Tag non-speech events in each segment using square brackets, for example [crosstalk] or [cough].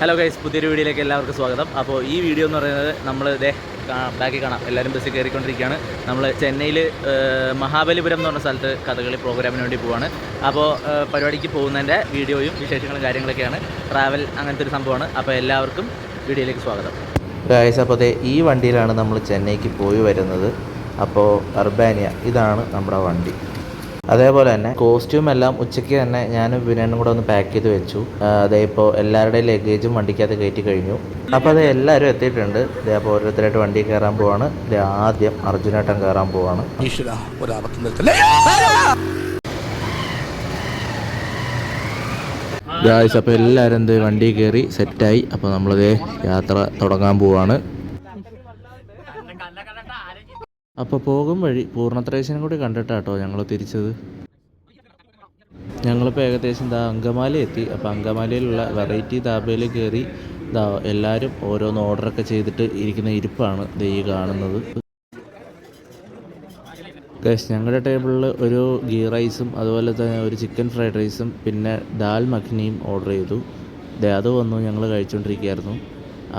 Hello guys പുതിയൊരു വീഡിയോയിലേക്ക് എല്ലാവർക്കും സ്വാഗതം. അപ്പോൾ ഈ വീഡിയോ എന്ന് പറയുന്നത് നമ്മൾ ഇതേ ബാക്കി കാണാം. എല്ലാവരും ബസ്സിൽ കയറിക്കൊണ്ടിരിക്കുകയാണ്. നമ്മൾ ചെന്നൈയിൽ മഹാബലിപുരം എന്ന് പറഞ്ഞ സ്ഥലത്ത് കഥകളി പ്രോഗ്രാമിന് വേണ്ടി പോവാണ്. അപ്പോൾ പരിപാടിക്ക് പോകുന്നതിന്റെ വീഡിയോയും വിശേഷങ്ങളും കാര്യങ്ങളൊക്കെയാണ് ട്രാവൽ അങ്ങനത്തെ ഒരു സംഭവമാണ്. അപ്പോൾ എല്ലാവർക്കും വീഡിയോയിലേക്ക് സ്വാഗതം. ഗൈസ് അപ്പോൾ അതെ ഈ വണ്ടിയിലാണ് നമ്മൾ ചെന്നൈക്ക് പോയി വരുന്നത്. അപ്പോൾ അർബാനിയ ഇതാണ് നമ്മുടെ വണ്ടി. അതേപോലെ തന്നെ കോസ്റ്റ്യൂം എല്ലാം ഉച്ചയ്ക്ക് തന്നെ ഞാൻ വിനയനും കൂടെ ഒന്ന് പാക്ക് ചെയ്ത് വെച്ചു. അതേ ഇപ്പോൾ എല്ലാവരുടെയും ലഗേജും വണ്ടിക്കകത്ത് കയറ്റി കഴിഞ്ഞു. അപ്പോൾ അത് എല്ലാവരും എത്തിയിട്ടുണ്ട്. ദേ അപ്പോൾ ഓരോരുത്തരായിട്ട് വണ്ടി കയറാൻ പോവാണ്. ദേ ആദ്യം അർജുനേട്ടൻ കയറാൻ പോവാണ്. ഗായ്സ് അപ്പോൾ എല്ലാവരും എന്ത് വണ്ടി കയറി സെറ്റായി അപ്പോൾ നമ്മളിതേ യാത്ര തുടങ്ങാൻ പോവാണ്. അപ്പോൾ പോകും വഴി. പൂർണത്രേശനും കൂടി കണ്ടിട്ടാട്ടോ ഞങ്ങൾ തിരിച്ചത്. ഞങ്ങളിപ്പോൾ ഏകദേശം ദാ അങ്കമാലി എത്തി. അപ്പോൾ അങ്കമാലിയിലുള്ള വെറൈറ്റി ധാബയിൽ കയറി ദാ എല്ലാവരും ഓരോന്ന് ഓർഡറൊക്കെ ചെയ്തിട്ട് ഇരിക്കുന്ന ഇരിപ്പാണ് ദേ കാണുന്നത്. ഗൈസ് ഞങ്ങളുടെ ടേബിളിൽ ഒരു ഗീ റൈസും അതുപോലെ തന്നെ ഒരു ചിക്കൻ ഫ്രൈഡ് റൈസും പിന്നെ ദാൽ മഖ്നിയും ഓർഡർ ചെയ്തു. ദേ അത് വന്നു ഞങ്ങൾ കഴിച്ചുകൊണ്ടിരിക്കുകയായിരുന്നു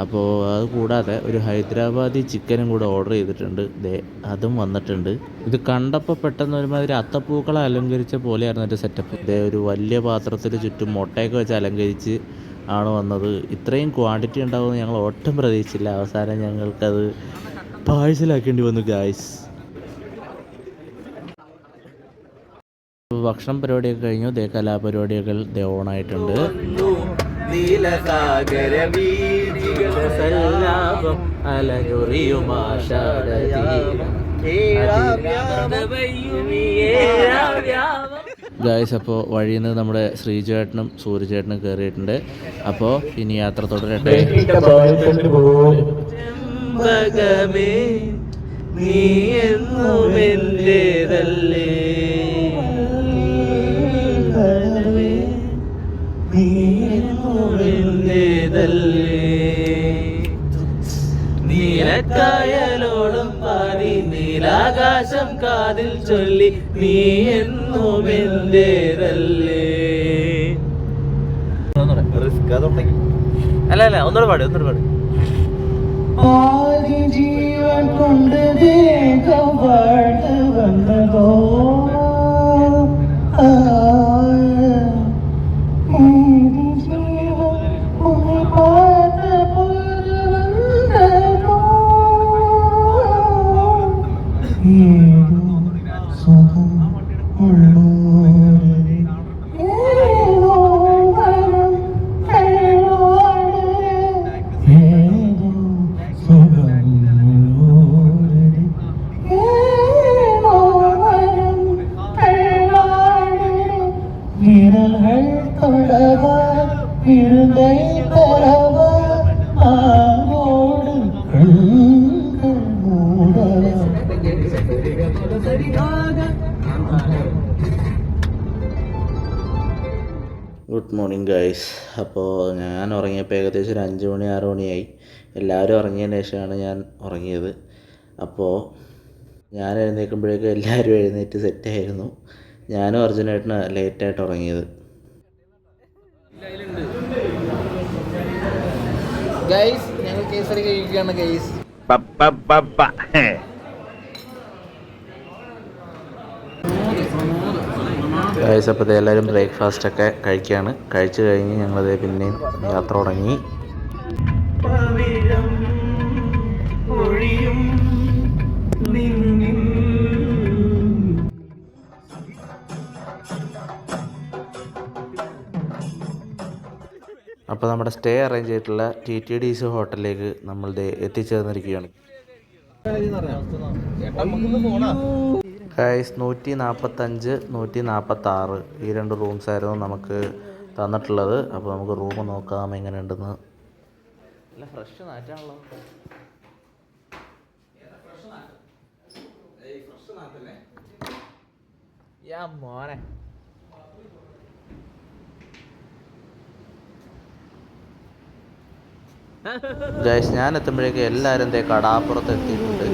അപ്പോൾ അത് കൂടാതെ ഒരു ഹൈദരാബാദി ചിക്കനും കൂടെ ഓർഡർ ചെയ്തിട്ടുണ്ട്. ദേ അതും വന്നിട്ടുണ്ട്. ഇത് കണ്ടപ്പോൾ പെട്ടെന്ന് ഒരുമാതിരി അത്തപ്പൂക്കളെ അലങ്കരിച്ച പോലെയായിരുന്നു എന്റെ സെറ്റപ്പ് ദേ ഒരു വലിയ പാത്രത്തിൽ ചുറ്റും മുട്ടയൊക്കെ വെച്ച് അലങ്കരിച്ച് ആണ് വന്നത്. ഇത്രയും ക്വാണ്ടിറ്റി ഉണ്ടാവുമെന്ന് ഞങ്ങൾ ഒട്ടും പ്രതീക്ഷിച്ചില്ല. അവസാനം ഞങ്ങൾക്കത് പാഴ്സലാക്കേണ്ടി വന്നു ഗായ്സ് ഭക്ഷണം പരിപാടിയൊക്കെ കഴിഞ്ഞു. ദേ കലാപരിപാടികൾ ദേ ഓണായിട്ടുണ്ട്. നീലസാഗര ഗായ്സ് അപ്പോൾ വഴിയിൽ നിന്ന് നമ്മുടെ ശ്രീചേട്ടനും സൂര്യചേട്ടനും കയറിയിട്ടുണ്ട് അപ്പോൾ ഇനി യാത്ര തുടരട്ടെ. നീ എന്നും എന്റേതല്ലേ എന്റേതല്ലേ നീലക്കായലോളം പാടി നീലാകാശം കാതിൽ ചൊല്ലി നീ എന്നും അല്ല അല്ല ഒന്നുകൂടെ പാടി ഒന്നുകൂടെ പാടി. ആദ്യ ജീവൻ കൊണ്ട് വേഗം വന്നതോ? വിരൽകൾ തൊടവാൻ ഇരുന്നൈ തരവാൻ ആരോട് കണ്ണുകൾ മൂടവാൻ ഗുഡ് മോർണിംഗ് ഗൈസ്. അപ്പോൾ ഞാൻ ഉറങ്ങിയപ്പോൾ ഏകദേശം ഒരു അഞ്ച് മണി ആറ് മണിയായി. എല്ലാവരും ഉറങ്ങിയ ശേഷമാണ് ഞാൻ ഉറങ്ങിയത്. അപ്പോൾ ഞാൻ എഴുന്നേൽക്കുമ്പോഴേക്കും എല്ലാവരും എഴുന്നേറ്റ് സെറ്റായിരുന്നു ഞാനും അർജുനായിട്ടാണ് ലേറ്റായിട്ട് ഉറങ്ങിയത്. ഗൈസ് ഞങ്ങൾ കേസരി കഴിക്കുകയാണ് ഗൈസ് ഗൈസ് അപ്പോൾ എല്ലാവരും ബ്രേക്ക്ഫാസ്റ്റ് ഒക്കെ കഴിക്കുകയാണ് കഴിച്ചു കഴിഞ്ഞ് ഞങ്ങളത് പിന്നെയും യാത്ര തുടങ്ങി. ഒഴിയും അപ്പോൾ നമ്മുടെ സ്റ്റേ അറേഞ്ച് ചെയ്തിട്ടുള്ള ടി ടി ഡി സി ഹോട്ടലിലേക്ക് നമ്മൾ ദേ എത്തിച്ചേർന്നിരിക്കുകയാണ്. ഗൈസ് നൂറ്റി നാൽപ്പത്തഞ്ച് നൂറ്റി നാൽപ്പത്താറ് ഈ രണ്ട് റൂംസ് ആയിരുന്നു നമുക്ക് തന്നിട്ടുള്ളത്. അപ്പോൾ നമുക്ക് റൂം നോക്കാം എങ്ങനെയുണ്ടെന്ന്. അല്ല ഫ്രഷ് നാറ്റാണല്ലോ. മോനെ. ഗൈസ് ഞാൻ എത്തുമ്പോഴേക്കും എല്ലാവരും എന്തേ കടാപ്പുറത്ത് എത്തിയിട്ടുണ്ട്.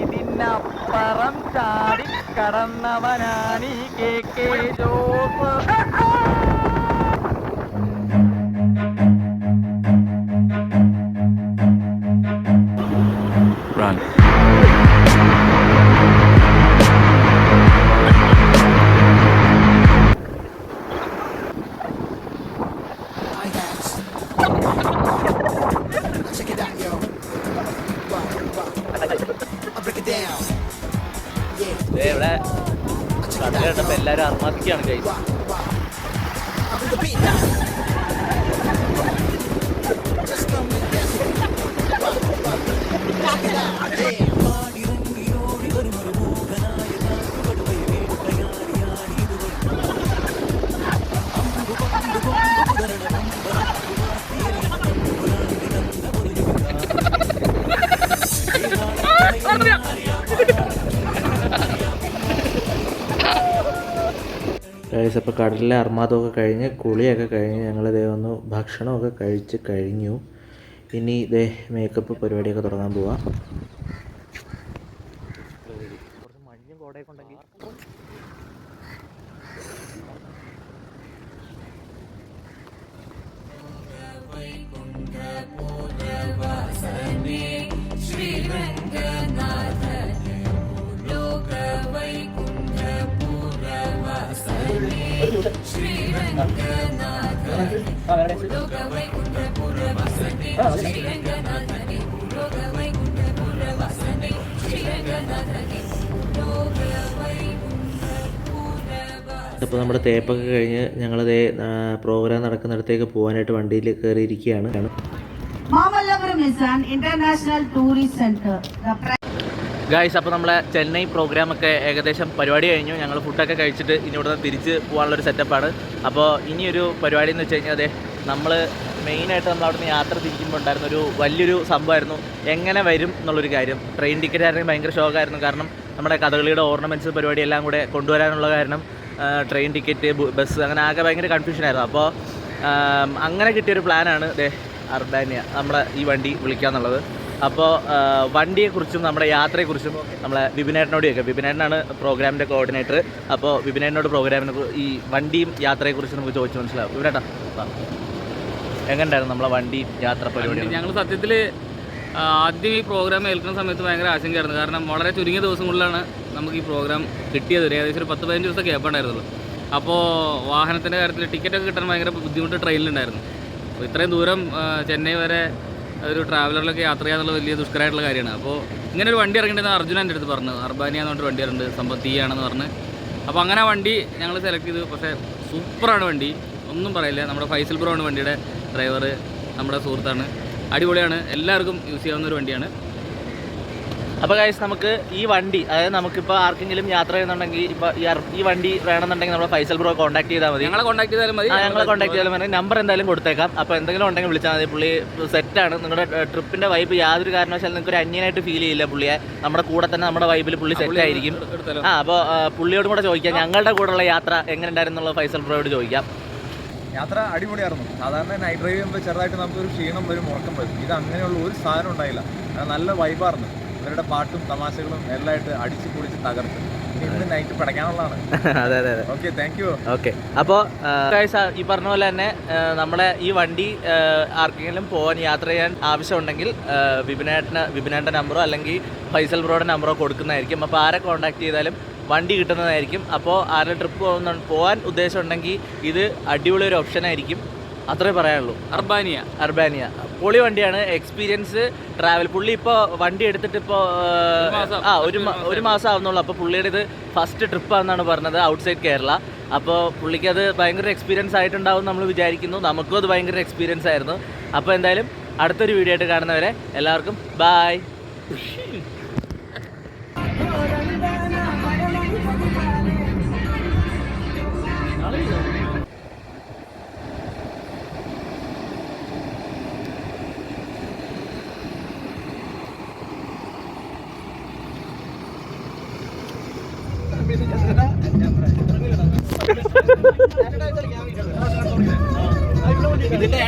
ഇതിനപ്പുറം ചാടി ഈ കെ കെ ജോസ്. കടൽ കണ്ടപ്പോൾ എല്ലാവരും അർമാദിക്കുകയാണ് ഗൈസ് അപ്പോൾ കടലിലെ അർമാദമൊക്കെ കഴിഞ്ഞ് കുളിയൊക്കെ കഴിഞ്ഞ് ഞങ്ങൾ ഇതേ ഒന്ന് ഭക്ഷണമൊക്കെ കഴിച്ച് കഴിഞ്ഞു. ഇനി ഇതേ മേക്കപ്പ് പരിപാടിയൊക്കെ തുടങ്ങാൻ പോവാം. അപ്പോൾ നമ്മുടെ തേപ്പൊക്കെ കഴിഞ്ഞ് ഞങ്ങളത് പ്രോഗ്രാം നടക്കുന്നിടത്തേക്ക് പോകാനായിട്ട് വണ്ടിയിൽ കയറിയിരിക്കുകയാണ് Mamallapuram an international tourist center. Guys അപ്പോൾ നമ്മളെ ചെന്നൈ പ്രോഗ്രാമൊക്കെ ഏകദേശം പരിപാടി കഴിഞ്ഞു. ഞങ്ങൾ ഫുഡൊക്കെ കഴിച്ചിട്ട് ഇനി ഇവിടുന്ന് തിരിച്ച് പോകാനുള്ളൊരു സെറ്റപ്പാണ് അപ്പോൾ ഇനിയൊരു പരിപാടി എന്ന് വെച്ച് കഴിഞ്ഞാൽ അതെ നമ്മൾ മെയിനായിട്ട് നമ്മൾ അവിടുന്ന് യാത്ര തിരിക്കുമ്പോൾ ഉണ്ടായിരുന്ന ഒരു വലിയൊരു സംഭവമായിരുന്നു. എങ്ങനെ വരും എന്നുള്ളൊരു കാര്യം. ട്രെയിൻ ടിക്കറ്റ് ആയിരുന്നെങ്കിൽ ഭയങ്കര ഷോക്കായിരുന്നു കാരണം നമ്മുടെ കഥകളിയുടെ ഓർണമെന്റ്സ് പരിപാടി എല്ലാം കൂടെ കൊണ്ടുവരാനുള്ള കാരണം ട്രെയിൻ ടിക്കറ്റ് ബസ് അങ്ങനെ ആകെ ഭയങ്കര കൺഫ്യൂഷനായിരുന്നു അപ്പോൾ അങ്ങനെ കിട്ടിയൊരു പ്ലാനാണ് ദേ അർബാനിയ. നമ്മളെ ഈ വണ്ടി വിളിക്കാന്നുള്ളത്. അപ്പോൾ വണ്ടിയെക്കുറിച്ചും നമ്മുടെ യാത്രയെക്കുറിച്ചും നമ്മളെ വിപിനേട്ടനോട് ചോദിക്കാം. വിപിനേട്ടനാണ് പ്രോഗ്രാമിന്റെ കോർഡിനേറ്റർ അപ്പോൾ വിപിനേട്ടനോട് പ്രോഗ്രാമിനെ ഈ വണ്ടിയും യാത്രയെക്കുറിച്ച് നമുക്ക് ചോദിച്ചു മനസ്സിലാവും. വിപിനേട്ടാ എങ്ങനെയുണ്ടായിരുന്നു നമ്മളെ വണ്ടി യാത്ര പരിപാടി? ഞങ്ങൾ സത്യത്തിൽ ആദ്യം ഈ പ്രോഗ്രാം ഏൽക്കുന്ന സമയത്ത് ഭയങ്കര ആശങ്കയായിരുന്നു. കാരണം വളരെ ചുരുങ്ങിയ ദിവസങ്ങളിലാണ് നമുക്ക് ഈ പ്രോഗ്രാം കിട്ടിയത്. ഏകദേശം ഒരു പത്ത് പതിനഞ്ച് ദിവസം ഗ്യാപ്പ് ഉണ്ടായിരുന്നുള്ളൂ. അപ്പോൾ വാഹനത്തിന്റെ കാര്യത്തിൽ ടിക്കറ്റൊക്കെ കിട്ടാൻ ഭയങ്കര ബുദ്ധിമുട്ട് ട്രെയിനിലുണ്ടായിരുന്നു. അപ്പോൾ ഇത്രയും ദൂരം ചെന്നൈ വരെ ഒരു ട്രാവലറിലൊക്കെ യാത്ര ചെയ്യാന്നുള്ള വലിയ ദുഷ്കരമായിട്ടുള്ള കാര്യമാണ്. അപ്പോൾ ഇങ്ങനെ ഒരു വണ്ടി ഇറങ്ങിയിട്ടുണ്ടെന്ന് അർജുന എന്റെ അടുത്ത് പറഞ്ഞു. അർബാനിയ എന്ന് പറഞ്ഞിട്ട് വണ്ടി ഇറങ്ങുന്നുണ്ട്. സംഭവം തീയാണെന്ന് പറഞ്ഞ്. അപ്പോൾ അങ്ങനെ വണ്ടി ഞങ്ങൾ സെലക്ട് ചെയ്തു. പക്ഷേ സൂപ്പറാണ് വണ്ടി. ഒന്നും പറയില്ല. നമ്മുടെ ഫൈസൽ ബ്രോ ആണ് വണ്ടിയുടെ ഡ്രൈവർ നമ്മുടെ സുഹൃത്താണ്. അടിപൊളിയാണ്. എല്ലാവർക്കും യൂസ് ചെയ്യാവുന്ന ഒരു വണ്ടിയാണ്. അപ്പോൾ ഗൈസ് നമുക്ക് ഈ വണ്ടി അതായത് നമുക്കിപ്പോൾ ആർക്കെങ്കിലും യാത്ര ചെയ്യുന്നുണ്ടെങ്കിൽ ഇപ്പോൾ ഈ വണ്ടി വേണമെന്നുണ്ടെങ്കിൽ നമ്മൾ ഫൈസൽ ബ്രോ കോൺടാക്ട് ചെയ്താൽ മതി. ഞങ്ങളെ കോൺടാക്ട് ചെയ്താലും മതി. ഞങ്ങളെ കോൺടാക്ട് ചെയ്താൽ മതി. നമ്പർ എന്തായാലും കൊടുത്തേക്കാം. അപ്പോൾ എന്തെങ്കിലും ഉണ്ടെങ്കിൽ വിളിച്ചാൽ മതി. പുള്ളി സെറ്റാണ് നിങ്ങളുടെ ട്രിപ്പിന്റെ വൈബ് യാതൊരു കാരണവശാലും നിങ്ങൾക്ക് ഒരു അന്യനായിട്ട് ഫീൽ ചെയ്യില്ല പുള്ളിയെ. നമ്മുടെ കൂടെ തന്നെ നമ്മുടെ വൈബിൽ പുള്ളി സെറ്റ് ആയിരിക്കും. ആ അപ്പോൾ പുള്ളിയോടും കൂടെ ചോദിക്കാം. ഞങ്ങളുടെ കൂടെയുള്ള യാത്ര എങ്ങനെ ഉണ്ടായിരുന്നുള്ള ഫൈസൽ ബ്രോയോട് ചോദിക്കാം. യാത്ര അടിപൊളിയായിരുന്നു. സാധാരണ നൈറ്റ് ഡ്രൈവ് ചെയ്യുമ്പോൾ ചെറുതായിട്ട് നമുക്കൊരു ക്ഷീണം വരും ഉറക്കം വരും. ഇത് അങ്ങനെയുള്ള ഒരു സാധനം ഉണ്ടായില്ല. നല്ല വൈബായിരുന്നു ഇവരുടെ പാട്ടും തമാശകളും എല്ലാമായിട്ട് അടിച്ചു പൊളിച്ച് തകർത്ത്. ഇനി നൈറ്റ് പിടയ്ക്കാനുള്ളതാണ്. [laughs] അതെ അതെ അതെ. ഓക്കെ അപ്പോൾ ഈ പറഞ്ഞ പോലെ തന്നെ നമ്മളെ ഈ വണ്ടി ആർക്കെങ്കിലും പോവാൻ യാത്ര ചെയ്യാൻ ആവശ്യമുണ്ടെങ്കിൽ വിപിനേട്ടന് വിപിനേട്ടന്റെ നമ്പറോ അല്ലെങ്കിൽ ഫൈസൽ ബ്രോയുടെ നമ്പറോ കൊടുക്കുന്നതായിരിക്കും. അപ്പോൾ ആരെ കോൺടാക്ട് ചെയ്താലും വണ്ടി കിട്ടുന്നതായിരിക്കും. അപ്പോൾ ആരുടെ ട്രിപ്പ് പോകുന്ന പോകാൻ ഉദ്ദേശമുണ്ടെങ്കിൽ ഇത് അടിപൊളി ഒരു ഓപ്ഷൻ ആയിരിക്കും. അത്രേ പറയാനുള്ളൂ. അർബാനിയ. അർബാനിയ. പൊളി വണ്ടിയാണ്. എക്സ്പീരിയൻസ് ട്രാവൽ പുള്ളി ഇപ്പോൾ വണ്ടി എടുത്തിട്ട് ഇപ്പോൾ ആ ഒരു ഒരു മാസം ആവുന്നുള്ളൂ. അപ്പോൾ പുള്ളിയുടെ ഇത് ഫസ്റ്റ് ട്രിപ്പ് ആണെന്നാണ് പറഞ്ഞത് ഔട്ട് സൈഡ് കേരള. അപ്പോൾ പുള്ളിക്ക് അത് ഭയങ്കര എക്സ്പീരിയൻസ് ആയിട്ടുണ്ടാവും നമ്മൾ വിചാരിക്കുന്നു. നമുക്കും അത് ഭയങ്കര എക്സ്പീരിയൻസ് ആയിരുന്നു. അപ്പോൾ എന്തായാലും അടുത്തൊരു വീഡിയോ ആയിട്ട് കാണുന്നവരെ എല്ലാവർക്കും ബായ്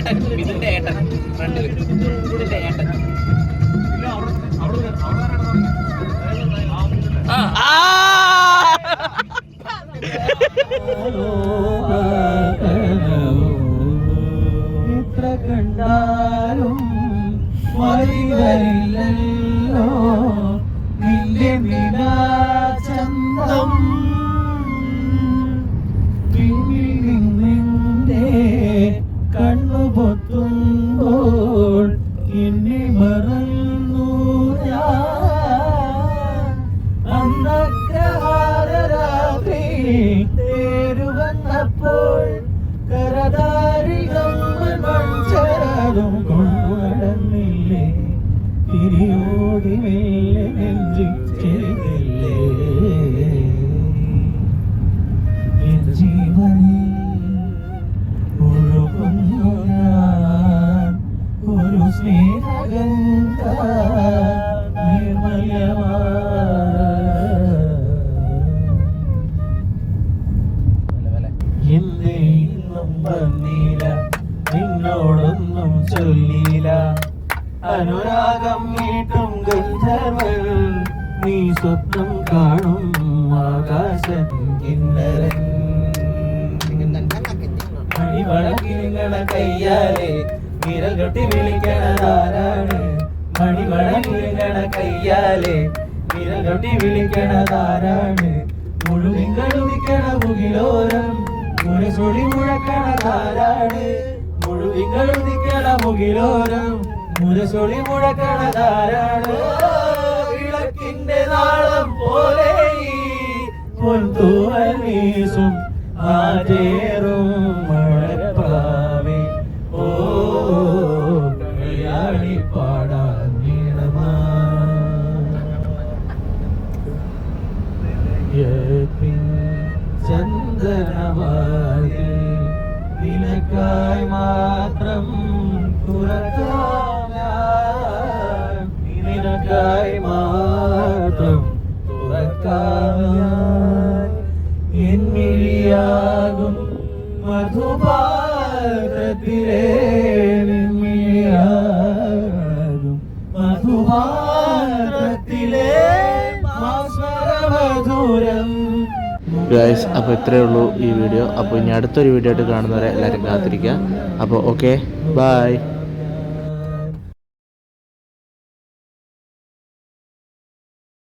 ഏട്ടൻ ഇതിന്റെ ഏട്ടൻ ഫ്രണ്ടിൽ ഇതിന്റെ നിന്നോടൊന്നും ചൊല്ലിയില്ല അനുരാഗം വീട്ടും ഗന്ധർവൻ നീ സ്വപ്നം കാണും ആകാശൻ കിന്നരൻ. മണിവളകിരിങ്ങണ കയ്യാലെ വിരൽ കെട്ടി വിളിക്കണതാരാണ്? മണിവളകിരിങ്ങണ കയ്യാലെ വിരൽ കെട്ടി വിളിക്കണതാരാണ്? മുഴുവിങ്കളുദിക്കണ മുകിലോരം മുരസൊളി മുഴക്കണതാരാണ്? മുഴുവിങ്കളുദിക്കണ മുകിലോരം മുരസൊളി മുഴക്കണതാരാണ്? നാളം പോലെ പൊൻതൂവൽ വീസും ആചേറും മഴപ്പാവേ മധുരം ഗായ്സ് അപ്പോൾ ഇത്രയേ ഉള്ളൂ ഈ വീഡിയോ. അപ്പോൾ ഇനി അടുത്തൊരു വീഡിയോ ആയിട്ട് കാണുന്നവരെ എല്ലാവരും കാത്തിരിക്കുക. അപ്പോൾ ഓക്കെ ബായ്